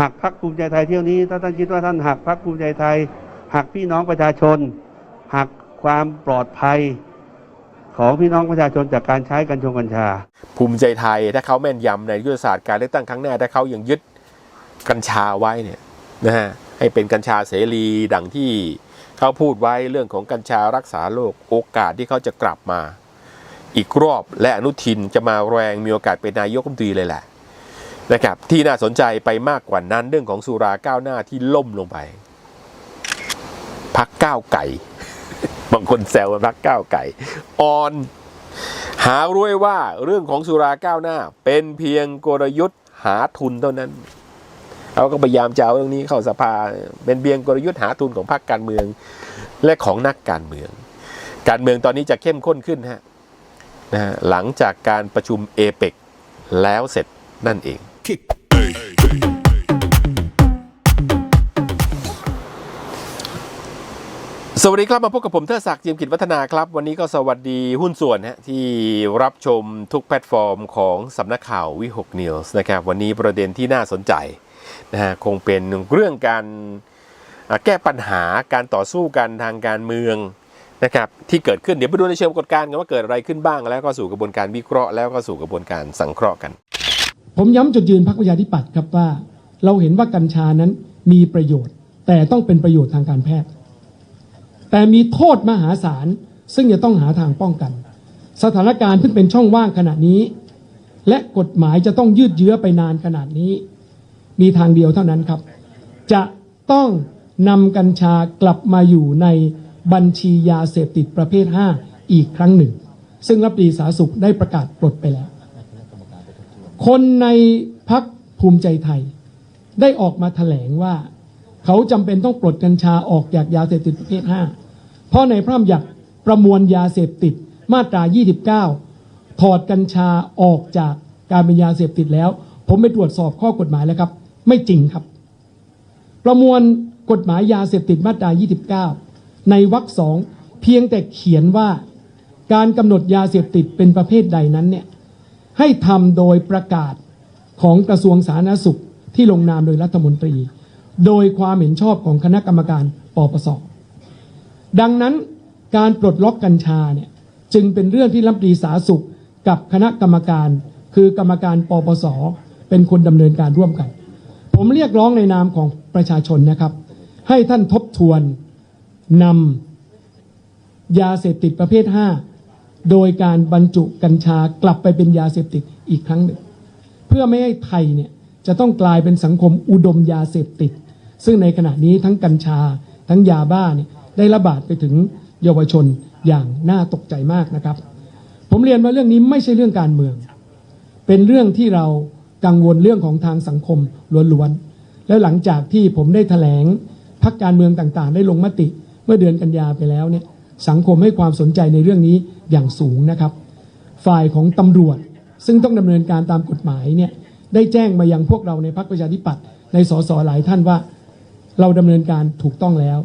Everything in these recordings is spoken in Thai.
หักพักภูมิใจไทยเที่ยวนี้ ถ้าท่านคิดว่าท่านหักพักภูมิใจไทย หักพี่น้องประชาชน หักความปลอดภัยของพี่น้องประชาชนจากการใช้กัญชงกัญชา ภูมิใจไทยถ้าเขาแม่นยำในยุทธศาสตร์การเลือกตั้งครั้งหน้า ถ้าเขายังยึดกัญชาไว้เนี่ยนะฮะให้เป็นกัญชาเสรีดังที่เขาพูดไว้เรื่องของกัญชารักษาโรคโอกาสที่เขาจะกลับมา อีกรอบและอนุทินจะมาแรงมีโอกาสเป็นนายกรัฐมนตรีเลยแหละ นะครับที่น่าสนใจไปมากกว่านั้นเรื่องของสุราก้าวหน้าที่ล่มลงไปพักก้าวไก่ บางคนแซวว่าพักก้าวไก่อ่อน หารู้ว้ว่าเรื่องของสุราก้าวหน้า เป็นเพียงกลยุทธ์หาทุนเท่านั้นเขาก็พยายามจะเอาเรื่องนี้เข้าสภา เป็นเพียงกลยุทธ์หาทุนของพรรคการเมือง และของนักการเมือง การเมืองตอนนี้จะเข้มข้นขึ้นฮะนะฮะหลังจากการประชุมเอเปกแล้วเสร็จนั่นเอง สวัสดีครับมาพบกับผมเทอศักดิ์เจียมกิจวัฒนาครับ วันนี้ก็สวัสดีหุ้นส่วนฮะที่รับชมทุกแพลตฟอร์มของสำนักข่าววิหกนิวส์นะครับ วันนี้ประเด็นที่น่าสนใจนะฮะคงเป็นเรื่องการแก้ปัญหาการต่อสู้กันทางการเมืองนะครับที่เกิดขึ้นเดี๋ยวไปดูในเชิงกฏการกันว่าเกิดอะไรขึ้นบ้างแล้วก็สู่กระบวนการวิเคราะห์แล้วก็สู่กระบวนการสังเคราะห์กัน ผมย้ำจุดยืนพรรคประชาธิปัตย์ครับว่า เราเห็นว่ากัญชานั้นมีประโยชน์ แต่ต้องเป็นประโยชน์ทางการแพทย์ แต่มีโทษมหาศาลซึ่งจะต้องหาทางป้องกัน สถานการณ์ที่เป็นช่องว่างขณะนี้ และกฎหมายจะต้องยืดเยื้อไปนานขนาดนี้ มีทางเดียวเท่านั้นครับ จะต้องนำกัญชากลับมาอยู่ในบัญชียาเสพติดประเภท 5 อีกครั้งหนึ่ง ซึ่งรัฐมนตรีสาธารณสุขได้ประกาศปลดไปแล้ว คนในพักภูมิใจไทย ได้ออกมาแถลงว่า เขาจำเป็นต้องปลดกัญชาออกจากยาเสพติดประเภท 5 เพราะในพระราชบัญญัติประมวลยาเสพติดมาตรา 29 ถอดกัญชาออกจากการเป็นยาเสพติดแล้ว ผมไปตรวจสอบข้อกฎหมายแล้วครับ ไม่จริงครับ ประมวลกฎหมายยาเสพติดมาตรา 29 ในวรรคสองเพียงแต่เขียนว่าการกำหนดยาเสพติดเป็นประเภทใดนั้นเนี่ย ให้ทำโดยประกาศของกระทรวงสาธารณสุขที่ลงนามโดยรัฐมนตรี โดยความเห็นชอบของคณะกรรมการปปส ดังนั้นการปลดล็อกกัญชาเนี่ยจึงเป็นเรื่องที่รัฐมนตรีสาธารณสุขกับคณะกรรมการ คือกรรมการปปส เป็นคนดำเนินการร่วมกัน ผมเรียกร้องในนามของประชาชนนะครับ ให้ท่านทบทวนนำยาเสพติดประเภท 5 โดยการบรรจุกัญชากลับไปเป็นยาเสพติดอีกครั้งหนึ่ง เพื่อไม่ให้ไทยเนี่ยจะต้องกลายเป็นสังคมอุดมยาเสพติด ซึ่งในขณะนี้ทั้งกัญชา ทั้งยาบ้าเนี่ยได้ระบาดไปถึงเยาวชนอย่างน่าตกใจมากนะครับ ผมเรียนว่าเรื่องนี้ไม่ใช่เรื่องการเมือง เป็นเรื่องที่เรากังวลเรื่องของทางสังคมล้วนๆแล้วหลังจากที่ผมได้แถลงพักการเมืองต่างๆ ได้ลงมติเมื่อเดือนกันยาไปแล้วเนี่ยสังคมให้ความสนใจในเรื่องนี้ อย่างสูงนะครับ ฝ่ายของตำรวจซึ่งต้องดำเนินการตามกฎหมายเนี่ยได้แจ้งมายังพวกเราในพรรคประชาธิปัตย์ในสสหลายท่านว่า เราดำเนินการถูกต้องแล้ว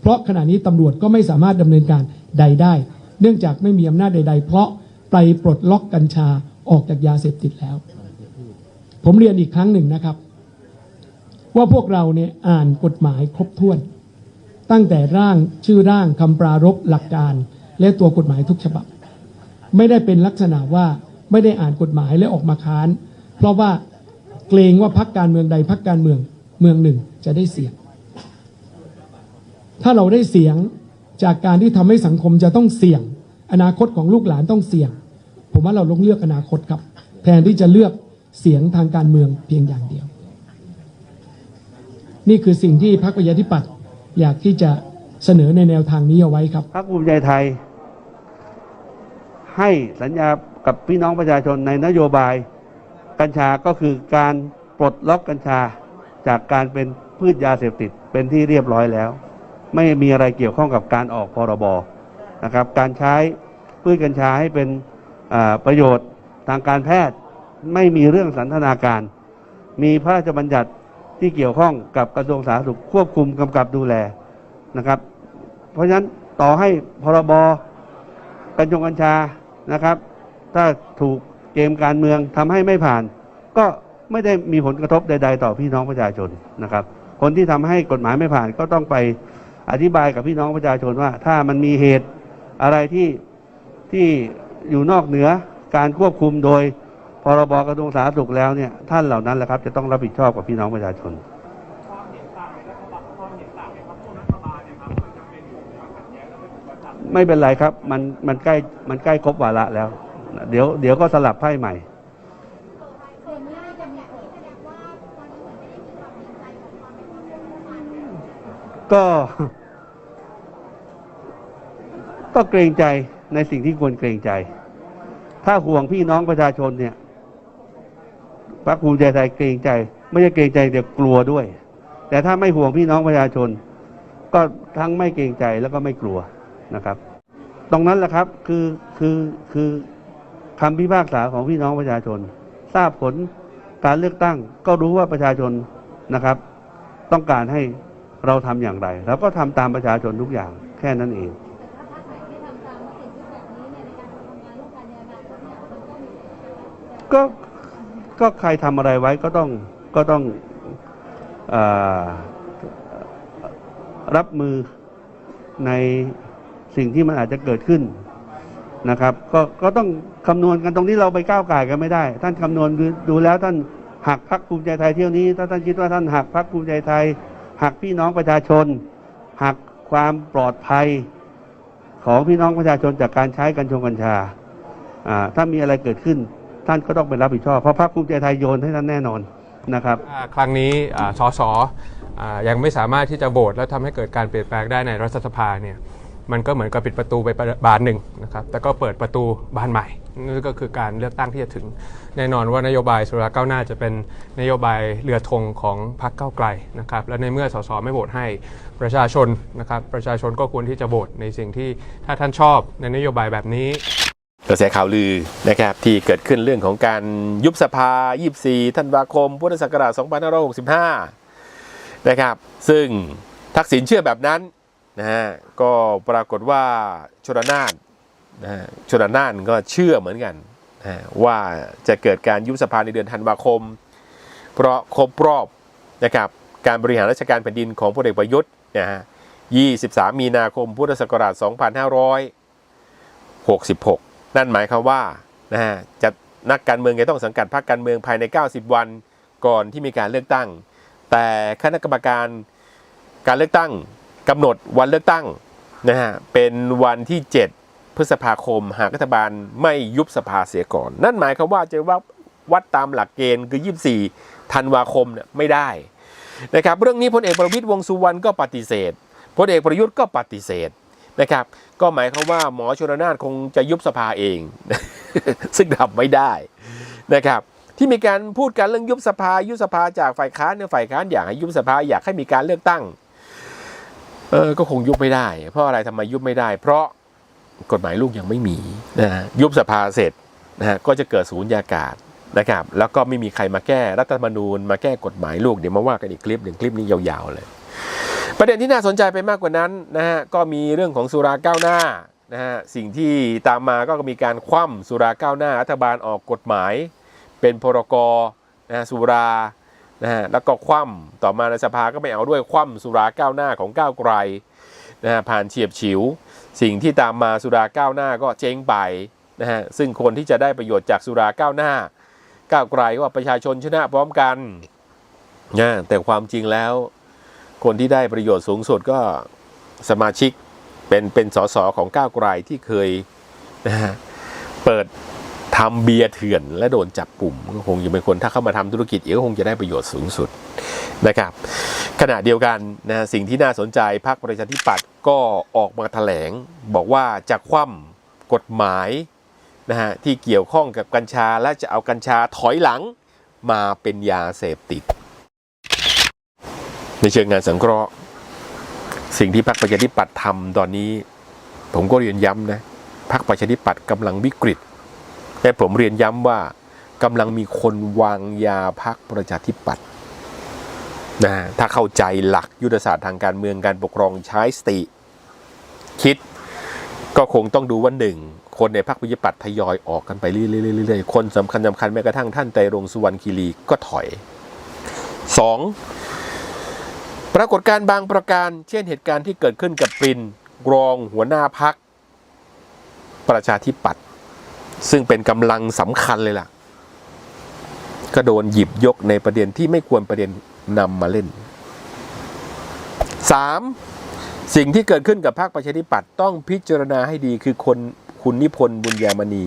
เพราะขณะนี้ตำรวจก็ไม่สามารถดำเนินการใดได้ เนื่องจากไม่มีอำนาจใด ๆ เพราะไปปลดล็อกกัญชาออกจากยาเสพติดแล้ว ผมเรียนอีกครั้งหนึ่งนะครับ ว่าพวกเราเนี่ยอ่านกฎหมายครบถ้วน ตั้งแต่ร่างชื่อร่างคำปรารภหลักการ และตัวกฎหมายทุกฉบับ ไม่ได้เป็นลักษณะว่าไม่ได้อ่านกฎหมายและออกมาค้าน เพราะว่าเกรงว่าพักการเมืองใดพักการเมืองเมืองหนึ่งจะได้เสียง ถ้าเราได้เสียงจากการที่ทำให้สังคมจะต้องเสี่ยง อนาคตของลูกหลานต้องเสี่ยง ผมว่าเราลงเลือกอนาคตครับ แทนที่จะเลือกเสียงทางการเมืองเพียงอย่างเดียว นี่คือสิ่งที่พรรคประชาธิปัตย์อยากที่จะเสนอในแนวทางนี้เอาไว้ครับพรรคภูมิใจไทย ให้สัญญากับพี่น้องประชาชนในนโยบาย กัญชาก็คือการปลดล็อกกัญชาจากการเป็นพืชยาเสพติดเป็นที่เรียบร้อยแล้ว ไม่มีอะไรเกี่ยวข้องกับการออกพรบนะครับ การใช้พืชกัญชาให้เป็นประโยชน์ทางการแพทย์ไม่มีเรื่องสันทนาการ มีพระราชบัญญัติที่เกี่ยวข้องกับกระทรวงสาธารณสุขควบคุมกำกับดูแลนะครับ เพราะฉะนั้นต่อให้พรบกัญชงกัญชา นะครับ ถ้าถูกเกมการเมืองทำให้ไม่ผ่าน ก็ไม่ได้มีผลกระทบใด ๆ ต่อพี่น้องประชาชนนะครับ คนที่ทำให้กฎหมายไม่ผ่านก็ต้องไปอธิบายกับพี่น้องประชาชนว่า ถ้ามันมีเหตุอะไรที่ที่อยู่นอกเหนือการควบคุมโดยพรบกระทรวงสาธารณสุขแล้วเนี่ยท่านเหล่านั้นแหละครับจะต้องรับผิดชอบกับพี่น้องประชาชน ไม่เป็นไรครับ มันมันใกล้มันใกล้ครบวาระแล้ว เดี๋ยวเดี๋ยวก็สลับไพ่ใหม่ก็ก็เกรงใจในสิ่งที่ควรเกรงใจ ถ้าห่วงพี่น้องประชาชนเนี่ยพรรคภูมิใจไทยเกรงใจ ไม่ใช่เกรงใจเดี๋ยวกลัวด้วย แต่ถ้าไม่ห่วงพี่น้องประชาชน ก็ทั้งไม่เกรงใจแล้วก็ไม่กลัว นะครับ ตรงนั้นแหละครับคือคือคือคำพิพากษาของพี่น้องประชาชน ทราบผลการเลือกตั้งก็รู้ว่าประชาชนนะครับ ต้องการให้เราทำอย่างไรเราก็ทำตามประชาชนทุกอย่างแค่นั้นเองก็ก็ใครทำอะไรไว้ก็ต้องก็ต้องอรับมือใน สิ่งที่มันอาจจะเกิดขึ้นนะครับ ก็ก็ต้องคำนวณกันตรงนี้เราไปก้าวไก่กันไม่ได้ ท่านคำนวณดูดูแล้วท่านหักพักภูมิใจไทยเที่ยวนี้ ถ้าท่านคิดว่าท่านหักพักภูมิใจไทย หักพี่น้องประชาชน หักความปลอดภัยของพี่น้องประชาชนจากการใช้กัญชงกัญชาอ่าถ้ามีอะไรเกิดขึ้น ท่านก็ต้องเป็นรับผิดชอบเพราะพรรคภูมิใจไทยโยนให้ท่านแน่นอนนะครับครั้งนี้อ่าสสอ่ายังไม่สามารถที่จะโหวตแล้วทำให้เกิดการเปลี่ยนแปลงได้ในรัฐสภาเนี่ย มันก็เหมือนกับปิดประตูไปบานหนึ่งนะครับแต่ก็เปิดประตูบานใหม่นั่นก็คือการเลือกตั้งที่จะถึง แน่นอนว่านโยบายสุราก้าวหน้าจะเป็นนโยบายเรือธงของพรรคก้าวไกลนะครับและในเมื่อสสไม่โหวตให้ประชาชนนะครับประชาชนก็ควรที่จะโหวตในสิ่งที่ถ้าท่านชอบในนโยบายแบบนี้กระแสข่าวลือนะครับที่เกิดขึ้นเรื่องของการยุบสภา 24 ธันวาคม พุทธศักราช 2565 นะครับ ซึ่งทักษิณเชื่อแบบนั้น นะฮะก็ปรากฏว่าชนนานนะฮะชนนานก็เชื่อเหมือนกันนะว่าจะเกิดการยุบสภาในเดือนธันวาคม เพราะครบรอบนะครับการบริหารราชการแผ่นดินของพลเอกประยุทธ์นะฮะ23 มีนาคมพุทธศักราช 2566 นั่นหมายความว่านะฮะจะนักการเมืองจะต้องสังกัดพรรคการเมืองภายใน 90 วันก่อนที่มีการเลือกตั้ง แต่คณะกรรมการการเลือกตั้ง กำหนดวันเลือกตั้งนะฮะเป็นวันที่ 7 พฤษภาคม หากรัฐบาลไม่ยุบสภาเสียก่อน นั่นหมายความว่าจะว่าวัดตามหลักเกณฑ์คือ 24 ธันวาคมเนี่ยไม่ได้นะครับเรื่องนี้พลเอกประวิตยวงสุวรรณก็ปฏิเสธพลเอกประยุทธ์ก็ปฏิเสธนะครับ ก็หมายความว่าหมอชนนานคงจะยุบสภาเอง ซึ่งทำไม่ได้นะครับที่มีการพูดกันเรื่องยุบสภายุบสภาจากฝ่ายค้านเนี่ยฝ่ายค้านอยากให้ยุบสภาอยากให้มีการเลือกตั้ง เออก็คงยุบไม่ได้ เพราะอะไรทำไมยุบไม่ได้ เพราะกฎหมายลูกยังไม่มีนะฮะยุบสภาเสร็จนะฮะก็จะเกิดศูนยากาศนะครับ แล้วก็ไม่มีใครมาแก้รัฐธรรมนูญมาแก้กฎหมายลูกเดี๋ยวมาว่ากันอีกคลิปหนึ่งคลิปนี้ยาวๆเลย ประเด็นที่น่าสนใจไปมากกว่านั้นนะฮะก็มีเรื่องของสุราก้าวหน้านะฮะสิ่งที่ตามมาก็มีการคว่ำสุราก้าวหน้ารัฐบาลออกกฎหมาย เป็นพรกนะฮะสุรา นะฮะแล้วก็คว่ำต่อมาในสภาก็ไม่เอาด้วยคว่ำสุราก้าวหน้าของก้าวไกลนะฮะผ่านเฉียบฉิว สิ่งที่ตามมาสุราก้าวหน้าก็เจ๊งไปนะฮะซึ่งคนที่จะได้ประโยชน์จากสุราก้าวหน้า ก้าวไกลว่าประชาชนชนะพร้อมกันนะแต่ความจริงแล้ว คนที่ได้ประโยชน์สูงสุดก็สมาชิกเป็นเป็นสสของก้าวไกลที่เคยนะฮะเปิด ทำเบียร์เถื่อนและโดนจับกลุ่มก็คงจะเป็นคนถ้าเข้ามาทำธุรกิจเอกก็คงจะได้ประโยชน์สูงสุดนะครับ ขณะเดียวกันนะสิ่งที่น่าสนใจพรรคประชาธิปัตย์ก็ออกมาแถลง บอกว่าจะคว่ำกฎหมายนะฮะที่เกี่ยวข้องกับกัญชาและจะเอากัญชาถอยหลังมาเป็นยาเสพติด ในเชิงงานสังเคราะห์ สิ่งที่พรรคประชาธิปัตย์ทำตอนนี้ ผมก็เรียนย้ำนะพรรคประชาธิปัตย์กำลังวิกฤต แต่ผมเรียนย้ำว่ากำลังมีคนวางยาพรรคประชาธิปัตย์นะถ้าเข้าใจหลักยุทธศาสตร์ทางการเมืองการปกครองใช้สติ คิดก็คงต้องดูว่าหนึ่งคนในพรรคประชาธิปัตย์ทยอยออกกันไปเรื่อยๆคนสำคัญสำคัญแม้กระทั่งท่านไตรรงสุวรรณคีรีก็ถอยสองปรากฏการณ์บางประการ เช่นเหตุการณ์ที่เกิดขึ้นกับปรินรองหัวหน้าพักประชาธิปัตย์ ซึ่งเป็นกำลังสำคัญเลยล่ะ ก็โดนหยิบยกในประเด็นที่ไม่ควรประเด็นนำมาเล่น 3. สิ่งที่เกิดขึ้นกับพรรคประชาธิปัตย์ต้องพิจารณาให้ดีคือคนคุณนิพนธ์บุญญามณี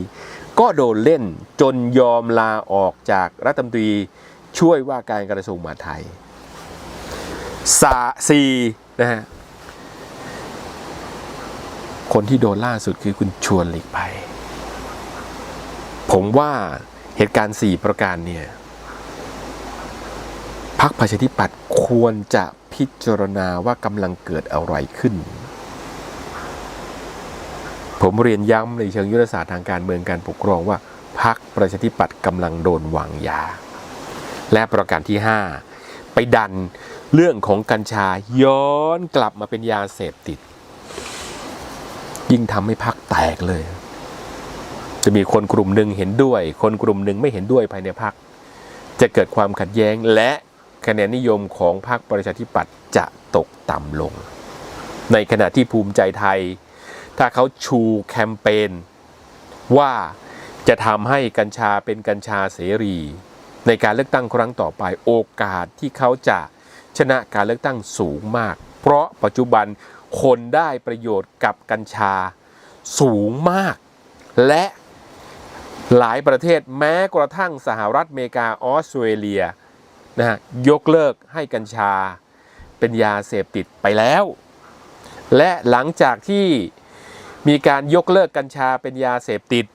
ก็โดนเล่นจนยอมลาออกจากรัฐมนตรีช่วยว่าการกระทรวงมหาดไทยสาสีนะฮะคนที่โดนล่าสุดคือคุณชวนหลีกภัย ผมว่าเหตุการณ์ 4 ประการเนี่ยพรรคประชาธิปัตย์ควรจะพิจารณาว่ากำลังเกิดอะไรขึ้น ผมเรียนย้ำในเชิงยุทธศาสตร์ทางการเมืองการปกครองว่าพรรคประชาธิปัตย์กำลังโดนวางยา และประการที่ 5 ไปดันเรื่องของกัญชาย้อนกลับมาเป็นยาเสพติด ยิ่งทำให้พรรคแตกเลย จะมีคนกลุ่มหนึ่งเห็นด้วย คนกลุ่มหนึ่งไม่เห็นด้วยภายในพรรคจะเกิดความขัดแย้งและคะแนนนิยมของพรรคประชาธิปัตย์จะตกต่ำลง ในขณะที่ภูมิใจไทย ถ้าเขาชูแคมเปญว่าจะทำให้กัญชาเป็นกัญชาเสรี ในการเลือกตั้งครั้งต่อไปโอกาสที่เขาจะชนะการเลือกตั้งสูงมาก เพราะปัจจุบันคนได้ประโยชน์กับกัญชาสูงมาก และ หลายประเทศแม้กระทั่งสหรัฐอเมริกาออสเตรเลียนะฮะยกเลิกให้กัญชาเป็นยาเสพติดไปแล้ว และหลังจากที่มีการยกเลิกกัญชาเป็นยาเสพติด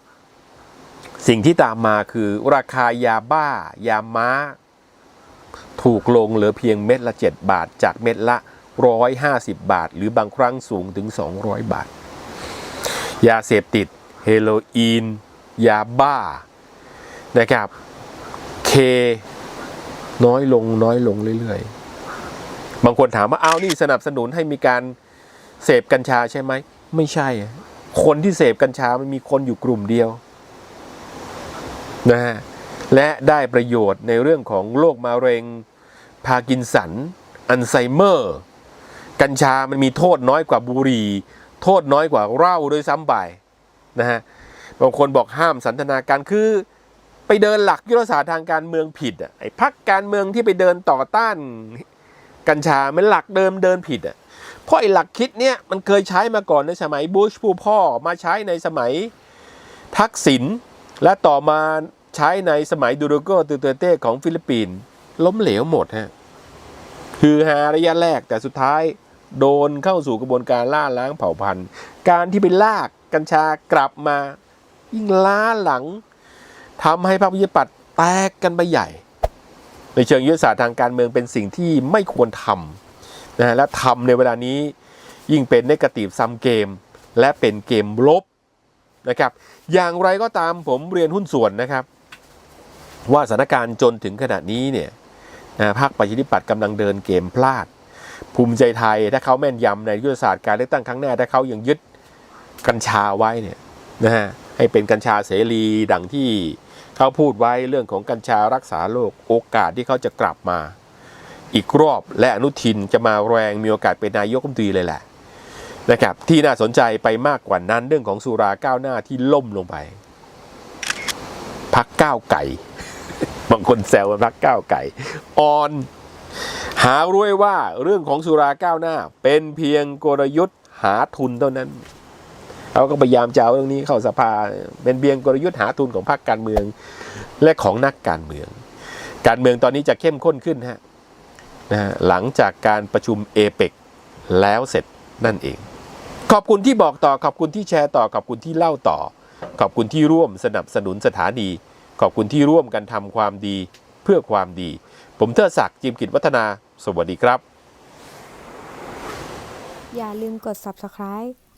สิ่งที่ตามมาคือราคายาบ้ายาม้า ถูกลงเหลือเพียงเม็ดละ 7 บาท จากเม็ดละ 150 บาท หรือบางครั้งสูงถึง 200 บาท ยาเสพติด เฮโรอีน ยาบ้านะครับ เคน้อยลงน้อยลงเรื่อยๆ บางคนถามว่าเอาวนี่สนับสนุนให้มีการเสพกัญชาใช่ไหม ไม่ใช่ คนที่เสพกัญชามันมีคนอยู่กลุ่มเดียวนะฮะและได้ประโยชน์ในเรื่องของโรคมะเร็ง พากินสัน อัลไซเมอร์ กัญชามันมีโทษน้อยกว่าบุหรี่ โทษน้อยกว่าเหล้าด้วยซ้ำไปนะฮะ บางคนบอกห้ามสันทนาการคือไปเดินหลักยุทธศาสตร์ทางการเมืองผิดอะไอ้พักการเมืองที่ไปเดินต่อต้านกัญชามันหลักเดิมเดินผิดอะเพราะไอ้หลักคิดเนี้ยมันเคยใช้มาก่อนในสมัยบุชผู้พ่อมาใช้ในสมัยทักษิณและต่อมาใช้ในสมัยดูโรโกตูเตเต้ของฟิลิปปินส์ล้มเหลวหมดฮะคือหาระยะแรกแต่สุดท้ายโดนเข้าสู่กระบวนการล่าล้างเผ่าพันธุ์ การที่ไปลากกัญชากลับมา ยิ่งล้าหลังทำให้พรรคประชาธิปัตย์แตกกันไปใหญ่ ในเชิงยุทธศาสตร์ทางการเมืองเป็นสิ่งที่ไม่ควรทำนะฮะและทำในเวลานี้ยิ่งเป็นนกาตีฟซัมเกม และเป็นเกมลบนะครับ อย่างไรก็ตามผมเรียนหุ้นส่วนนะครับ ว่าสถานการณ์จนถึงขณะนี้เนี่ยนะพรรคประชาธิปัตย์กำลังเดินเกมพลาด ภูมิใจไทยถ้าเขาแม่นยำในยุทธศาสตร์การเลือกตั้งครั้งหน้าถ้าเขายังยึดกัญชาไว้เนี่ยนะฮะ ให้เป็นกัญชาเสรีดังที่เขาพูดไว้เรื่องของกัญชารักษาโรคโอกาสที่เขาจะกลับมา อีกรอบและอนุทินจะมาแรงมีโอกาสเป็นนายกรัฐมนตรีเลยแหละนะครับที่น่าสนใจไปมากกว่านั้นเรื่องของสุราก้าวหน้าที่ล่มลงไปพักก้าวไก่ บางคนแซวว่าพักก้าวไก่ออนหารู้ว่าเรื่องของสุราก้าวหน้า เป็นเพียงกลยุทธ์หาทุนเท่านั้น เขาก็พยายามจะเอาเรื่องนี้เข้าสภา เป็นเพียงกลยุทธ์หาทุนของพรรคการเมือง และของนักการเมือง การเมืองตอนนี้จะเข้มข้นขึ้นฮะนะฮะหลังจากการประชุมเอเปกแล้วเสร็จนั่นเอง ขอบคุณที่บอกต่อขอบคุณที่แชร์ต่อขอบคุณที่เล่าต่อ ขอบคุณที่ร่วมสนับสนุนสถานี ขอบคุณที่ร่วมกันทำความดีเพื่อความดี ผมเทิดศักดิ์จิมกิจวัฒนา สวัสดีครับ อย่าลืมกด subscribe